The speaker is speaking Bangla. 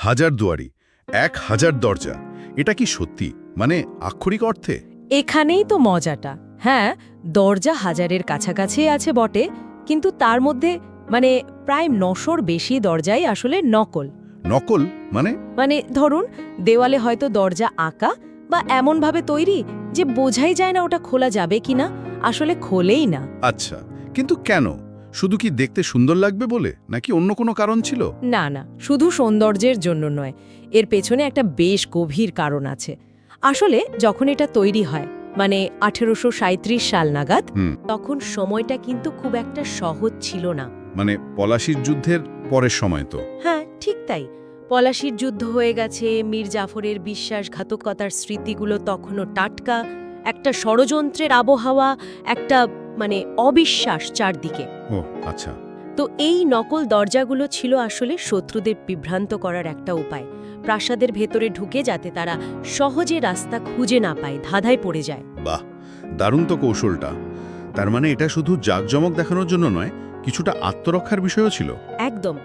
হাজার দুয়ারি এক হাজার দরজা এটা কি সত্যি? মানে আক্ষরিক অর্থে? এখানেই তো মজাটা। হ্যাঁ দরজা হাজারের কাছাকাছি আছে বটে কিন্তু তার মধ্যে মানে প্রায় নশোর বেশি দরজাই আসলে নকল। নকল? মানে? মানে ধরুন দেওয়ালে হয়তো দরজা আঁকা বা এমনভাবে তৈরি যে বোঝাই যায় না ওটা খোলা যাবে কিনা আসলে খোলেই না। আচ্ছা কিন্তু কেন? শুধু কি দেখতে সুন্দর লাগবে বলে নাকি অন্য কোনো কারণ ছিল? না না শুধু সৌন্দর্যের জন্য নয় এর পেছনে একটা বেশ গভীর কারণ আছে। আসলে যখন এটা তৈরি হয় মানে আঠেরোশো সাঁইত্রিশ সাল নাগাদ তখন সময়টা কিন্তু খুব একটা সহজ ছিল না। মানে পলাশির যুদ্ধের পরের সময় তো? হ্যাঁ ঠিক তাই। পলাশির যুদ্ধ হয়ে গেছে মীর জাফরের বিশ্বাসঘাতকতার স্মৃতিগুলো তখনও টাটকা একটা ষড়যন্ত্রের আবহাওয়া একটা মানে অবিশ্বাস চারদিকে। ও আচ্ছা। তো এই নকল দরজাগুলো ছিল আসলে শত্রুদের বিভ্রান্ত করার একটা উপায়। প্রাসাদের ভেতরে ঢুকে যাতে তারা সহজে রাস্তা খুঁজে না পায় ধাঁধায় পড়ে যায়। বাহ দারুণ তো কৌশলটা। তার মানে এটা শুধু জাঁকজমক দেখানোর জন্য নয় কিছুটা আত্মরক্ষার বিষয়ও ছিল। একদম।